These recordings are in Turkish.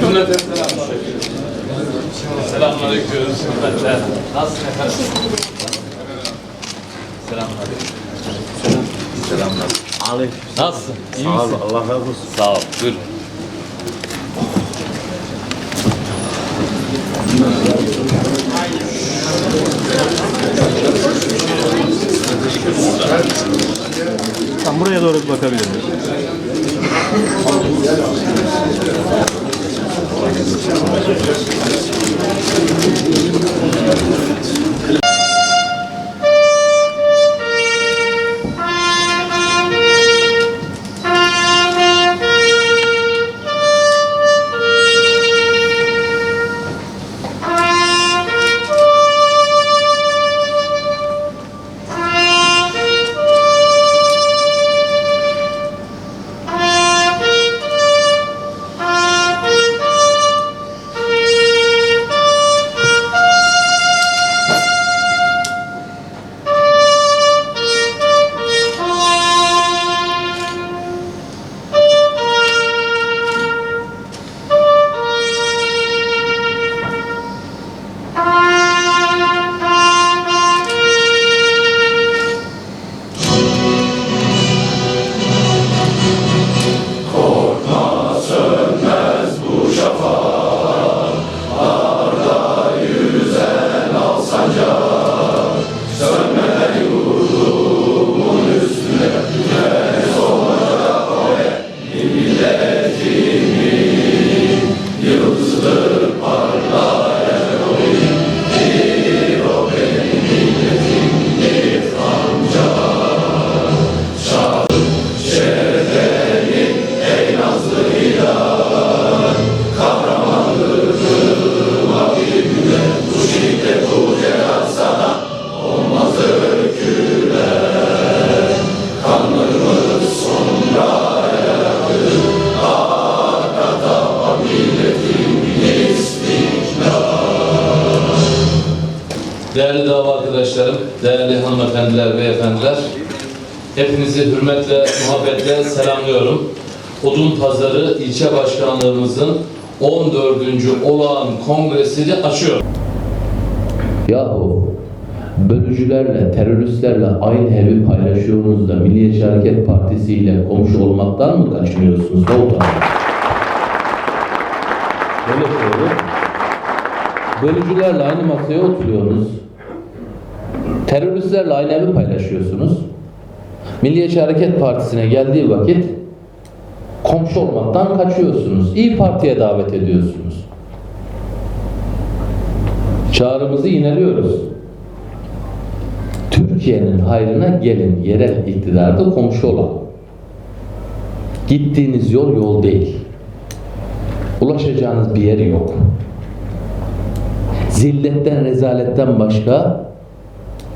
Cümleten selam. Selamünaleyküm. Hürmetler. Nasılsın efendim? Selamünaleyküm. Selamlar. Aleyküm. Nasılsın? İyi Sağ ol, misin? Allah razı olsun. Sağ ol. Buyur. Tam buraya doğru bir bakabilir miyim? Değerli dava arkadaşlarım, değerli hanımefendiler, beyefendiler, hepinizi hürmetle, muhabbetle selamlıyorum. Odun Pazarı İlçe Başkanlığımızın 14. olağan kongresini açıyorum. Yahu bölücülerle, teröristlerle aynı evi paylaşıyorsunuz da Milliyetçi Hareket Partisi ile komşu olmaktan mı kaçınıyorsunuz? Ne utanıyorsunuz? Böyle söylüyorum. Bölücülerle aynı masaya oturuyorsunuz. Teröristlerle aynı evi paylaşıyorsunuz. Milliyetçi Hareket Partisi'ne geldiği vakit komşu olmaktan kaçıyorsunuz. İyi Parti'ye davet ediyorsunuz. Çağrımızı yineliyoruz. Türkiye'nin hayrına gelin yerel iktidarda komşu olan. Gittiğiniz yol yol değil. Ulaşacağınız bir yer yok. Zilletten, rezaletten başka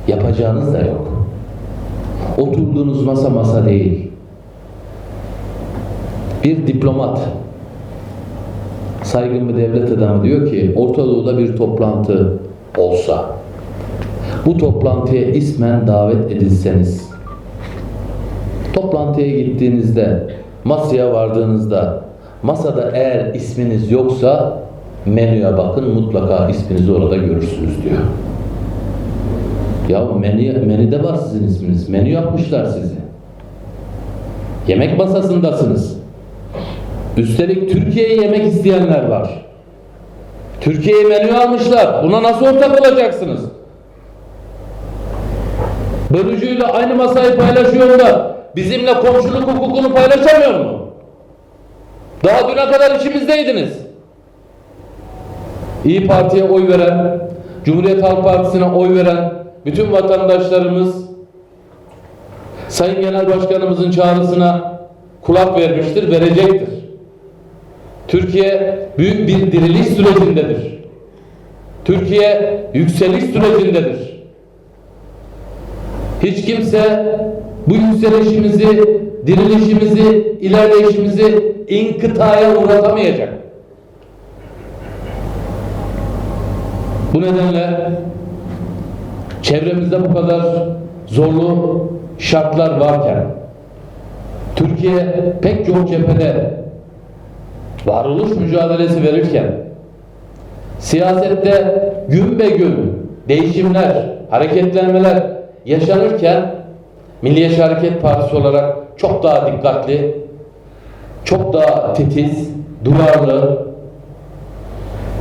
yapacağınız da yok. Oturduğunuz masa masa değil. Bir diplomat saygın bir devlet adamı diyor ki Orta Doğu'da bir toplantı olsa bu toplantıya ismen davet edilseniz toplantıya gittiğinizde masaya vardığınızda masada eğer isminiz yoksa menüye bakın mutlaka isminizi orada görürsünüz diyor. Ya menü, menüde var sizin isminiz. Menü yapmışlar sizi. Yemek masasındasınız. Üstelik Türkiye'ye yemek isteyenler var. Türkiye'ye menü almışlar. Buna nasıl ortak olacaksınız? Bölücüyle aynı masayı paylaşıyor da bizimle komşuluk hukukunu paylaşamıyor mu? Daha düne kadar içimizdeydiniz. İyi Parti'ye oy veren, Cumhuriyet Halk Partisi'ne oy veren bütün vatandaşlarımız Sayın Genel Başkanımızın çağrısına kulak vermiştir, verecektir. Türkiye büyük bir diriliş sürecindedir. Türkiye yükseliş sürecindedir. Hiç kimse bu yükselişimizi, dirilişimizi, ilerleyişimizi inkıtaya uğratamayacak. Bu nedenle Çevremizde bu kadar zorlu şartlar varken Türkiye pek çok cephede varoluş mücadelesi verirken siyasette gün be gün değişimler, hareketlenmeler yaşanırken Milliyetçi Hareket Partisi olarak çok daha dikkatli, çok daha titiz, duyarlı,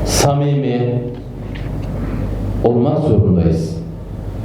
samimi olmak zorundayız.